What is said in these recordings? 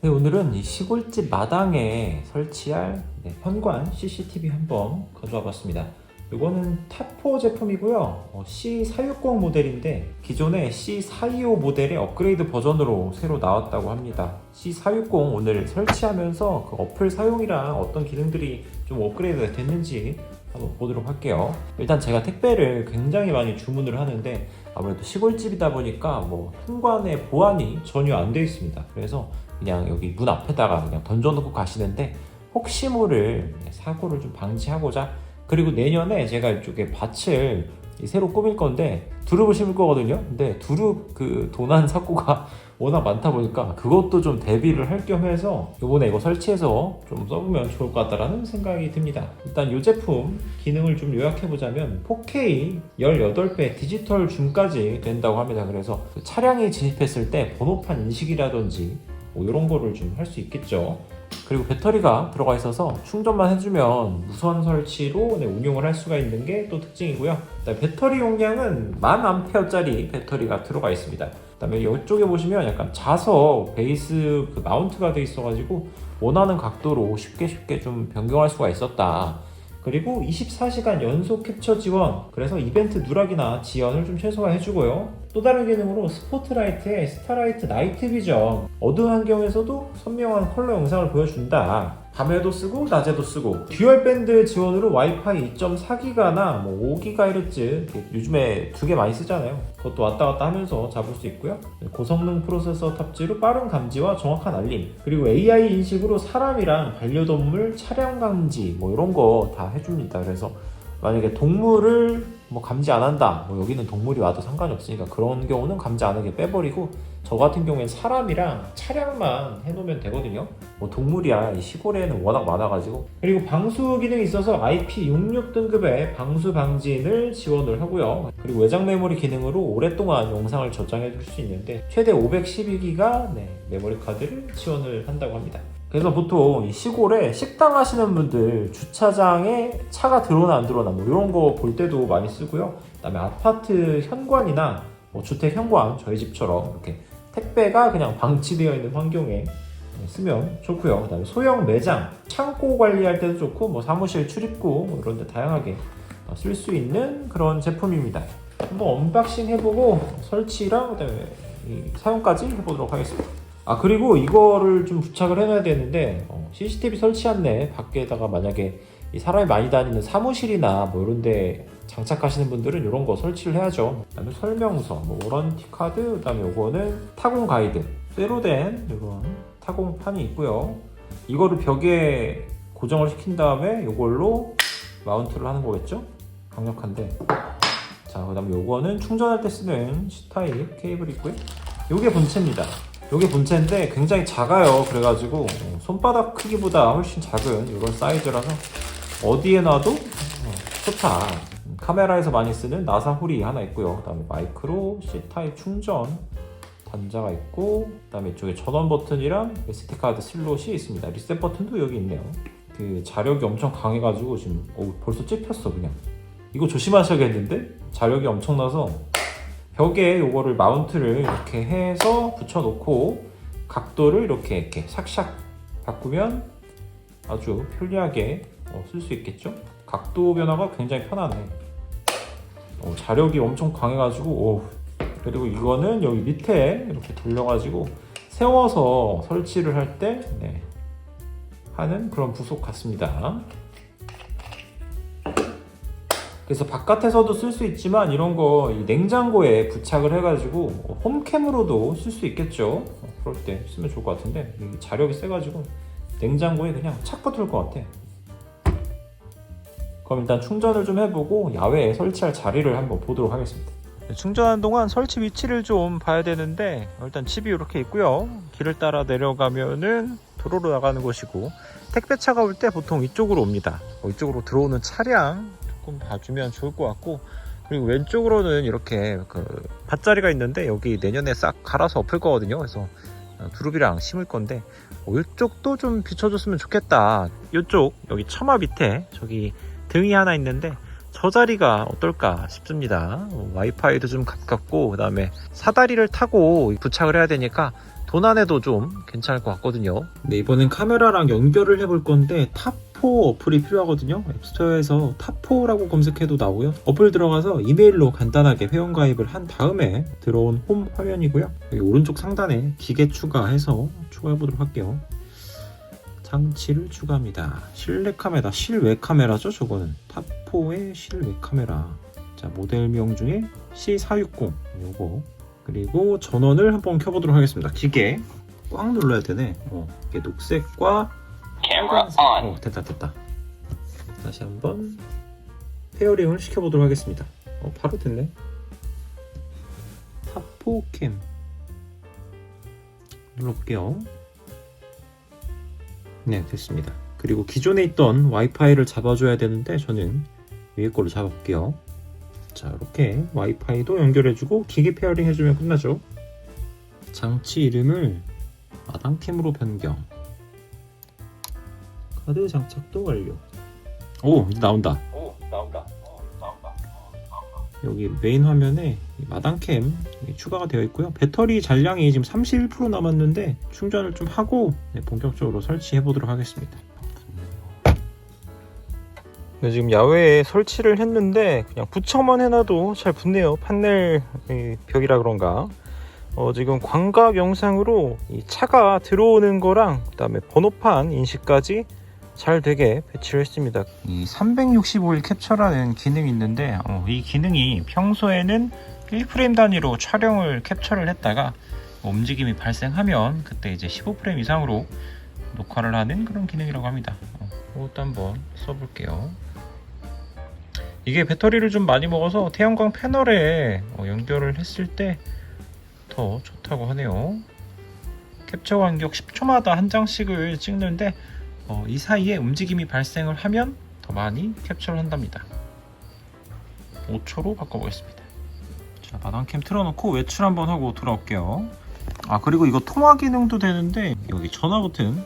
네, 오늘은 이 시골집 마당에 설치할 네, 현관 CCTV 한번 가져와 봤습니다. 이거는 타포 제품이고요. 어, C460 모델인데 기존의 C425 모델의 업그레이드 버전으로 새로 나왔다고 합니다. C460 오늘 설치하면서 그 어플 사용이랑 어떤 기능들이 좀 업그레이드가 됐는지 한번 보도록 할게요. 일단 제가 택배를 굉장히 많이 주문을 하는데 아무래도 시골집이다 보니까 뭐 현관에 보안이 전혀 안 되어 있습니다. 그래서 그냥 여기 문 앞에다가 그냥 던져놓고 가시는데 혹시 모를 사고를 좀 방지하고자 그리고 내년에 제가 이쪽에 밭을 새로 꾸밀 건데 두릅을 심을 거거든요. 근데 두릅 그 도난 사고가 워낙 많다 보니까 그것도 좀 대비를 할 겸 해서 이번에 이거 설치해서 좀 써보면 좋을 것 같다라는 생각이 듭니다. 일단 이 제품 기능을 좀 요약해 보자면 4K 18배 디지털 줌까지 된다고 합니다. 그래서 그 차량이 진입했을 때 번호판 인식이라든지 뭐 이런 거를 좀 할 수 있겠죠. 그리고 배터리가 들어가 있어서 충전만 해주면 무선 설치로 네, 운용을 할 수가 있는 게 또 특징이고요. 배터리 용량은 만 암페어짜리 배터리가 들어가 있습니다. 그다음에 이쪽에 보시면 약간 자석 베이스 그 마운트가 돼 있어가지고 원하는 각도로 쉽게 쉽게 좀 변경할 수가 있었다. 그리고 24시간 연속 캡처 지원. 그래서 이벤트 누락이나 지연을 좀 최소화해 주고요. 또 다른 기능으로 스포트라이트에 스타라이트 나이트 비전. 어두운 환경에서도 선명한 컬러 영상을 보여준다 밤에도 쓰고 낮에도 쓰고 듀얼 밴드 지원으로 와이파이 2.4기가나 뭐 5GHz 요즘에 두 개 많이 쓰잖아요. 그것도 왔다 갔다 하면서 잡을 수 있고요. 고성능 프로세서 탑재로 빠른 감지와 정확한 알림 그리고 AI 인식으로 사람이랑 반려동물 차량 감지 뭐 이런 거 다 해줍니다. 그래서 만약에 동물을 뭐 감지 안 한다 뭐 여기는 동물이 와도 상관이 없으니까 그런 경우는 감지 안 하게 빼버리고 저 같은 경우엔 사람이랑 차량만 해놓으면 되거든요. 뭐 동물이야. 이 시골에는 워낙 많아가지고. 그리고 방수 기능이 있어서 IP66 등급의 방수 방지를 지원을 하고요. 그리고 외장 메모리 기능으로 오랫동안 영상을 저장해 줄 수 있는데 최대 512기가 메모리 카드를 지원을 한다고 합니다 그래서 보통 이 시골에 식당 하시는 분들 주차장에 차가 들어오나 안 들어오나 뭐 이런 거 볼 때도 많이 쓰고요. 그다음에 아파트 현관이나 뭐 주택 현관 저희 집처럼 이렇게 택배가 그냥 방치되어 있는 환경에 쓰면 좋고요. 그다음에 소형 매장 창고 관리할 때도 좋고 뭐 사무실 출입구 뭐 이런 데 다양하게 쓸 수 있는 그런 제품입니다. 한번 언박싱 해보고 설치랑 그다음에 이 사용까지 해보도록 하겠습니다. 아 그리고 이거를 좀 부착을 해놔야 되는데 어, CCTV 설치 안내 밖에다가 만약에 이 사람이 많이 다니는 사무실이나 뭐 이런데 장착하시는 분들은 이런 거 설치를 해야죠. 그다음에 설명서, 뭐 워런티 카드, 그다음에 요거는 타공 가이드, 쇠로 된 이런 타공판이 있고요. 이거를 벽에 고정을 시킨 다음에 이걸로 마운트를 하는 거겠죠? 강력한데. 자, 그다음에 요거는 충전할 때 쓰는 C 타입 케이블 있고요. 요게 본체입니다. 요게 본체인데 굉장히 작아요. 그래가지고 어, 손바닥 크기보다 훨씬 작은 이런 사이즈라서 어디에 놔도 어, 좋다. 카메라에서 많이 쓰는 나사 홀이 하나 있고요. 그 다음에 마이크로 C 타입 충전 단자가 있고 그 다음에 이쪽에 전원 버튼이랑 SD 카드 슬롯이 있습니다. 리셋 버튼도 여기 있네요. 그 자력이 엄청 강해가지고 지금 어, 벌써 찝혔어 그냥. 이거 조심하셔야겠는데 자력이 엄청나서 벽에 요거를 마운트를 이렇게 해서 붙여놓고 각도를 이렇게 이렇게 샥샥 바꾸면 아주 편리하게 어, 쓸수 있겠죠? 각도 변화가 굉장히 편하네. 어, 자력이 엄청 강해가지고 오. 그리고 이거는 여기 밑에 이렇게 돌려가지고 세워서 설치를 할때 네, 하는 그런 부속 같습니다. 그래서 바깥에서도 쓸 수 있지만 이런 거이 냉장고에 부착을 해가지고 홈캠으로도 쓸 수 있겠죠. 어, 그럴 때 쓰면 좋을 것 같은데 이 자력이 세가지고 냉장고에 그냥 착 붙을 것 같아. 그럼 일단 충전을 좀 해보고 야외에 설치할 자리를 한번 보도록 하겠습니다. 충전하는 동안 설치 위치를 좀 봐야 되는데 일단 칩이 이렇게 있고요. 길을 따라 내려가면은 도로로 나가는 곳이고 택배차가 올 때 보통 이쪽으로 옵니다. 어, 이쪽으로 들어오는 차량 조금 봐주면 좋을 것 같고 그리고 왼쪽으로는 이렇게 그 밭자리가 있는데 여기 내년에 싹 갈아서 엎을 거거든요. 그래서 어, 두릅이랑 심을 건데 어, 이쪽도 좀 비춰줬으면 좋겠다. 이쪽 여기 처마 밑에 저기 등이 하나 있는데 저 자리가 어떨까 싶습니다. 어, 와이파이도 좀 가깝고 그다음에 사다리를 타고 부착을 해야 되니까 도난에도 좀 괜찮을 것 같거든요. 네, 이번엔 카메라랑 연결을 해볼 건데 탑4 어플이 필요하거든요. 앱스토어에서 탑4라고 검색해도 나오고요. 어플 들어가서 이메일로 간단하게 회원 가입을 한 다음에 들어온 홈 화면이고요. 여기 오른쪽 상단에 기계 추가해서 추가해 보도록 할게요. 장치를 추가합니다. 실내 카메라, 실외 카메라죠, 저거는. 탑4의 실외 카메라. 자, 모델명 중에 C460 요거. 그리고 전원을 한번 켜보도록 하겠습니다. 기계 꽉 눌러야 되네. 어, 이게 녹색과 빨간색. 어, 됐다, 됐다. 다시 한번 페어링을 시켜보도록 하겠습니다. 어, 바로 됐네. 탑4 캠 눌러볼게요. 네, 됐습니다. 그리고 기존에 있던 와이파이를 잡아줘야 되는데 저는 위에 걸로 잡아볼게요. 자, 이렇게 와이파이도 연결해주고 기기 페어링 해주면 끝나죠. 장치 이름을 마당캠으로 변경. 카드 장착도 완료. 오, 이제 나온다. 오, 나온다. 어, 나온다. 여기 메인 화면에 이 마당캠 추가가 되어 있고요. 배터리 잔량이 지금 31% 남았는데 충전을 좀 하고 네, 본격적으로 설치해 보도록 하겠습니다. 네, 지금 야외에 설치를 했는데 그냥 부착만 해놔도 잘 붙네요. 판넬 이 벽이라 그런가. 어, 지금 광각 영상으로 이 차가 들어오는 거랑 그 다음에 번호판 인식까지 잘 되게 배치를 했습니다. 이 365일 캡처라는 기능이 있는데 어, 이 기능이 평소에는 1프레임 단위로 촬영을 캡처를 했다가 움직임이 발생하면 그때 이제 15프레임 이상으로 녹화를 하는 그런 기능이라고 합니다. 어, 이것도 한번 써볼게요. 이게 배터리를 좀 많이 먹어서 태양광 패널에 어, 연결을 했을 때 더 좋다고 하네요. 캡처 간격 10초마다 한 장씩을 찍는데 어, 이 사이에 움직임이 발생을 하면 더 많이 캡처를 한답니다. 5초로 바꿔보겠습니다. 자, 마당캠 틀어놓고 외출 한번 하고 돌아올게요. 아, 그리고 이거 통화 기능도 되는데, 여기 전화 버튼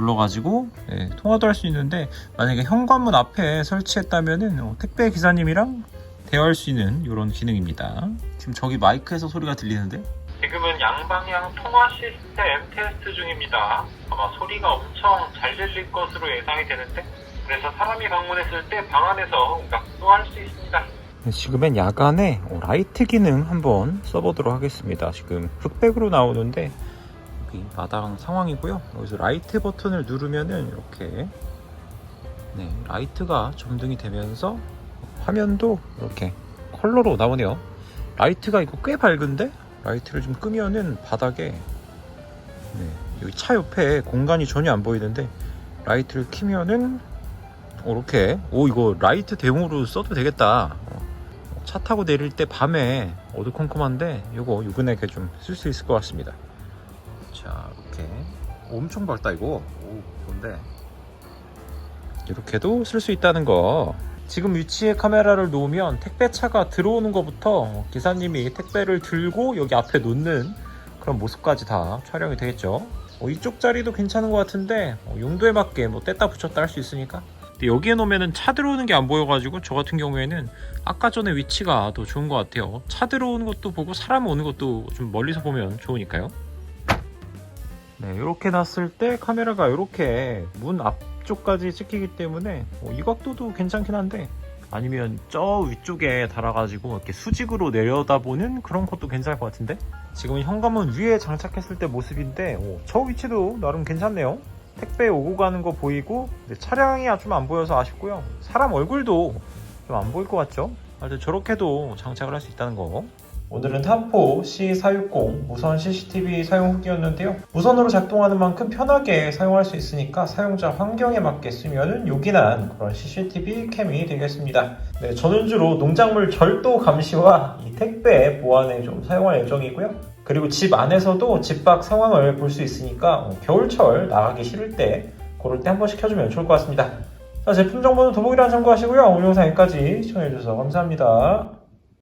눌러가지고, 네, 통화도 할 수 있는데, 만약에 현관문 앞에 설치했다면은, 어, 택배 기사님이랑 대화할 수 있는 이런 기능입니다. 지금 저기 마이크에서 소리가 들리는데? 지금은 양방향 통화 시스템 테스트 중입니다. 아마 소리가 엄청 잘 들릴 것으로 예상이 되는데 그래서 사람이 방문했을 때 방 안에서 음악도 할 수 있습니다. 지금은 야간에 어, 라이트 기능 한번 써보도록 하겠습니다. 지금 흑백으로 나오는데 여기 마당 상황이고요. 여기서 라이트 버튼을 누르면은 이렇게 네, 라이트가 점등이 되면서 화면도 이렇게 컬러로 나오네요. 라이트가 이거 꽤 밝은데 라이트를 좀 끄면은 바닥에 네, 여기 차 옆에 공간이 전혀 안 보이는데 라이트를 켜면은 이렇게 오 이거 라이트 대용으로 써도 되겠다. 어, 차 타고 내릴 때 밤에 어두컴컴한데 이거 유근하게 좀 쓸 수 있을 것 같습니다. 엄청 밝다 이거. 오 뭔데? 이렇게도 쓸 수 있다는 거. 지금 위치에 카메라를 놓으면 택배차가 들어오는 것부터 기사님이 택배를 들고 여기 앞에 놓는 그런 모습까지 다 촬영이 되겠죠. 어, 이쪽 자리도 괜찮은 것 같은데 어, 용도에 맞게 뭐 뗐다 붙였다 할 수 있으니까. 근데 여기에 놓으면은 차 들어오는 게 안 보여가지고 저 같은 경우에는 아까 전에 위치가 더 좋은 것 같아요. 차 들어오는 것도 보고 사람 오는 것도 좀 멀리서 보면 좋으니까요. 네, 이렇게 놨을 때 카메라가 이렇게 문 앞쪽까지 찍히기 때문에 어, 이 각도도 괜찮긴 한데 아니면 저 위쪽에 달아가지고 이렇게 수직으로 내려다보는 그런 것도 괜찮을 것 같은데? 지금은 현관문 위에 장착했을 때 모습인데 오, 저 위치도 나름 괜찮네요. 택배 오고 가는 거 보이고 차량이 좀 안 보여서 아쉽고요. 사람 얼굴도 좀 안 보일 것 같죠? 하여튼 저렇게도 장착을 할 수 있다는 거 오늘은 탑4 C460 무선 CCTV 사용 후기였는데요. 무선으로 작동하는 만큼 편하게 사용할 수 있으니까 사용자 환경에 맞게 쓰면 요긴한 그런 CCTV 캠이 되겠습니다. 네, 저는 주로 농작물 절도 감시와 이 택배 보안에 좀 사용할 예정이고요. 그리고 집 안에서도 집 밖 상황을 볼 수 있으니까 어, 겨울철 나가기 싫을 때 그럴 때 한 번씩 켜주면 좋을 것 같습니다. 자, 제품 정보는 더보기란 참고하시고요. 오늘 영상 여기까지 시청해주셔서 감사합니다.